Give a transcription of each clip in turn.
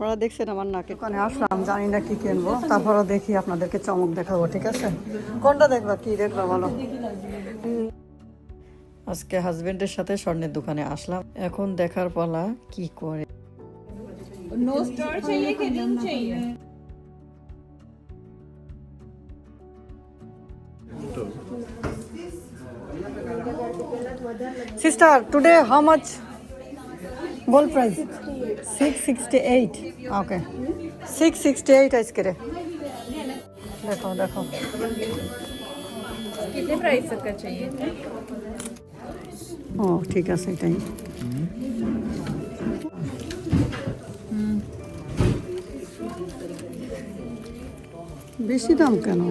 আপনারা দেখছেন আমার নাকে আসলাম জানি না কি কিনবো। তারপরে দেখি আপনাদেরকে চমক দেখাবো ঠিক আছে? কোনটা দেখবা? কি দেখবা বলো? আজকে হাজবেন্ডের সাথে স্বর্ণের দোকানে আসলাম। এখন দেখার পালা কি করে? Sister, today how much? Ring चाहिए Sister, today how much? Gold price? 668. Okay. 668 আজকে রে দেখো দেখো कितने प्राइस तक का चाहिए ও ঠিক আছে এটাই বেশি দাম কেন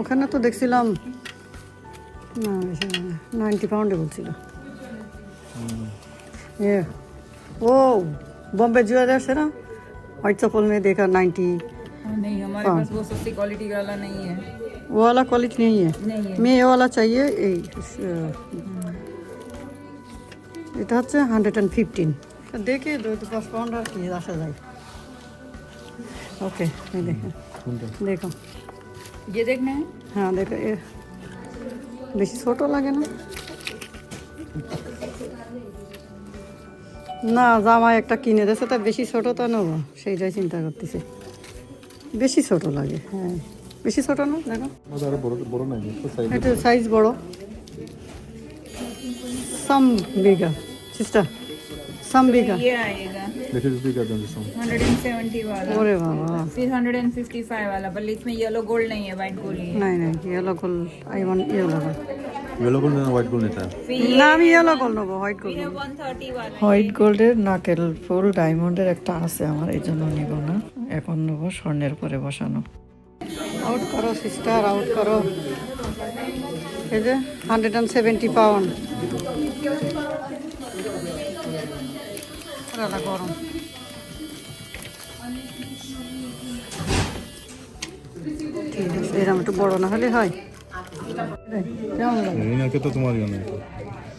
ওখানে তো দেখছিলাম না বেশি নাইনটি পাউন্ডে বলছিল ये वो बॉम्बे ज्वेलर्स है ना व्हाइट चप्पल में देखा नाइन्टी नहीं हमारे हाँ। पास वो सस्ती क्वालिटी वाला नहीं है वो वाला क्वालिटी नहीं है नहीं है मैं ये वाला चाहिए এই এটা হচ্ছে হান্ড্রেড অ্যান্ড ফিফটিন দেখে দু দু পাঁচ পাউন্ড আর কি আসা যায় ওকে এই দেখে দেখো ये देखना है হ্যাঁ দেখো এ বেশি ছোট লাগে না না জামা একটা কিনে দিয়েছে তা বেশি ছোট তো নেবো সেইটাই চিন্তা করতেছি বেশি ছোট লাগে হ্যাঁ বেশি ছোট না দেখো আমাদের আরো বড় বড় নাই একটু সাইজ এটা সাইজ বড় সাম বিঘা সিস্টার সাম বিঘা ये आएगा this is bigger than this one 170 वाला ওরে বাবা फिर 155 वाला पर इसमें येलो गोल्ड नहीं है वाइट गोल्ड ही है নাই নাই yellow goal I one yellow gold না হোয়াইট গোল্ড নিতে না আমি ইয়েলো গোল্ড নেব হোয়াইট গোল্ড হোয়াইট গোল্ডের নাকেল ফুল ডায়মন্ডের একটা আছে আমার এই জন্য নিব না। এখন নেব স্বর্ণের পরে বসানো। আউট করো সিস্টার আউট করো। এই যে হান্ড্রেড অ্যান্ড সেভেন্টি পাউন্ড গরম। ঠিক আছে এরকম একটু বড় না হলে হয়। কেমন লাগে তো তোমার নাই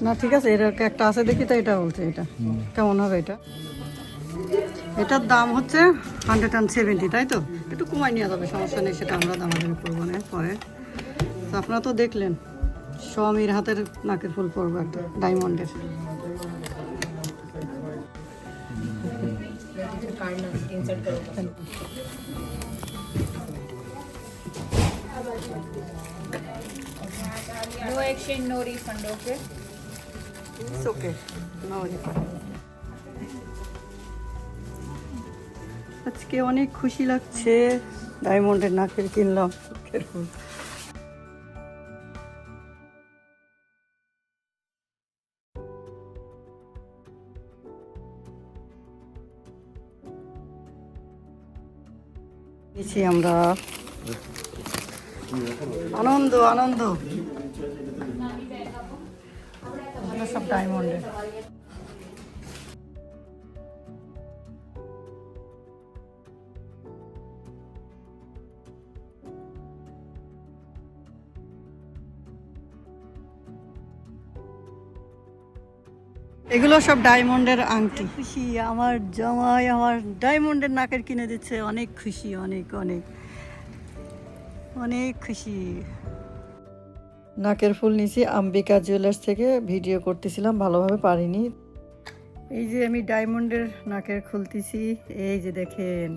না ঠিক আছে এর একটা আছে দেখি তো এটা বলছে এটা। কেমন হবে এটা? এটার দাম হচ্ছে হান্ড্রেড অ্যান্ড সেভেন্টি তাই তো? একটু কমাই নেওয়া যাবে সমস্যা নেই সেটা আমরা দামাদামি করব না পরে। তো আপনারা তো দেখলেন স্বামীর হাতের নাকের ফুল পরবো একটা ডায়মন্ডের No exchange, no refund, okay? It's okay. No refund. আজকে অনেক খুশি লাগছে ডায়মন্ডের নাকের কিনলাম ফুল নিচে আমরা আনন্দ আনন্দ। সব ডায়মন্ডের এগুলো সব ডায়মন্ডের আংটি। খুশি, আমার জামাই আমার ডায়মন্ডের নাকের কিনে দিচ্ছে। অনেক খুশি, অনেক অনেক। অনেক খুশি। নাকের ফুল নিছি আম্বিকা জুয়েলার্স থেকে। ভিডিও করতেছিলাম, ভালোভাবে পারিনি। এই যে আমি ডায়মন্ডের নাকের খুলতেছি এই যে দেখেন,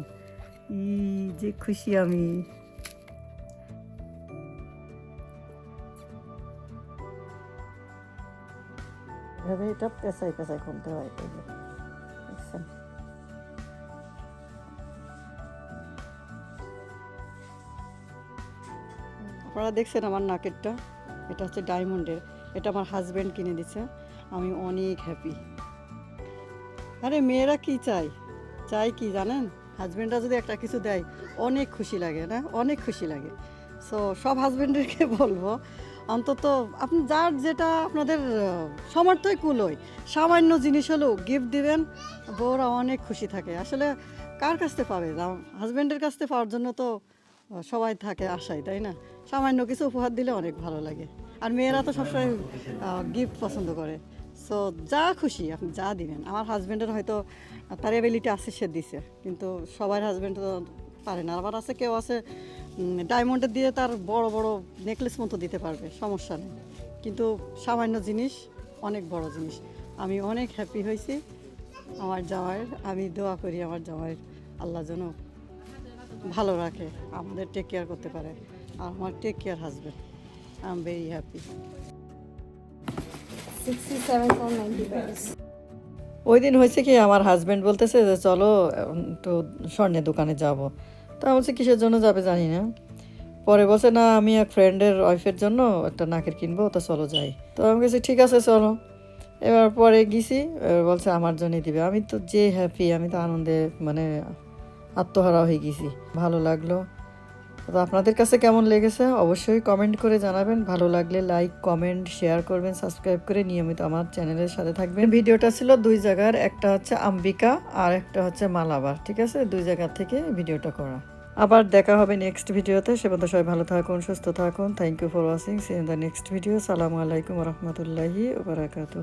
ই যে খুশি আমি। এটা পেঁচাই পেঁচাই খুলতে হয় দেখছেন? আপনারা দেখছেন আমার নাকেরটা এটা হচ্ছে ডায়মন্ডের এটা আমার হাজব্যান্ড কিনে দিচ্ছে আমি অনেক হ্যাপি আরে মেয়েরা কি চাই চাই কি জানেন? হাজব্যান্ডরা যদি একটা কিছু দেয় অনেক খুশি লাগে না? অনেক খুশি লাগে। সো সব হাজব্যান্ডেরকে বলব অন্তত আপনি যার যেটা আপনাদের আহ, সামর্থ্যই কুলোয় সামান্য জিনিস হলেও গিফট দিবেন বউরা অনেক খুশি থাকে। আসলে কার কাছ থেকে পাবে? হাজব্যান্ডের কাছ থেকে পাওয়ার জন্য তো সবাই থাকে আশায়, তাই না? সামান্য কিছু উপহার দিলে অনেক ভালো লাগে। আর মেয়েরা তো সবসময় গিফট পছন্দ করে। সো যা খুশি, আপনি যা দিবেন। আমার হাজব্যান্ডের হয়তো, তার এবিলিটি আছে, সে দিছে। কিন্তু সবার হাজব্যান্ড তো পারে না। আবার আছে, কেউ আছে ডায়মন্ডের দিয়ে তার বড় বড় নেকলেস মতো দিতে পারবে, সমস্যা নেই। কিন্তু সামান্য জিনিস, অনেক বড় জিনিস। আমি অনেক হ্যাপি হয়েছি। আমার জামাইয়ের, আমি দোয়া করি আমার জামাইয়ের। আল্লাহ ভালো রাখে আমাদের টেক কেয়ার করতে পারে। আর আমার take care husband I am very happy 67 pound 90 pence. ওই দিন হয়েছে কি আমার হাজব্যান্ড বলতেছে যে চলো একটু স্বর্ণের দোকানে যাব। তা আমি বলছি কিসের জন্য যাবে জানি না। পরে বলছে না আমি এক ফ্রেন্ডের ওয়াইফের জন্য একটা নাকের কিনবো তো চলো যাই। তো আমি বলছি ঠিক আছে চলো। এবার পরে গেছি এবার বলছে আমার জন্যই দিবে। আমি তো যে হ্যাপি আমি তো আনন্দে মানে আত্মহারা হয়ে গেছি। ভালো লাগল। তো আপনাদের কাছে কেমন লেগেছে? অবশ্যই কমেন্ট করে জানাবেন। ভালো লাগলে লাইক কমেন্ট শেয়ার করবেন সাবস্ক্রাইব করে নিয়মিত আমার চ্যানেলের সাথে থাকবেন। ভিডিওটা ছিল দুই জায়গার, একটা হচ্ছে আম্বিকা আর একটা হচ্ছে মালাবার, ঠিক আছে? দুই জায়গা থেকে ভিডিওটা করা। আবার দেখা হবে নেক্সট ভিডিওতে। সে পর্যন্ত সবাই ভালো থাকুন, সুস্থ থাকুন। Thank you for watching see in the next video সালামু আলাইকুম রহমতুল্লাহি বারাকাতু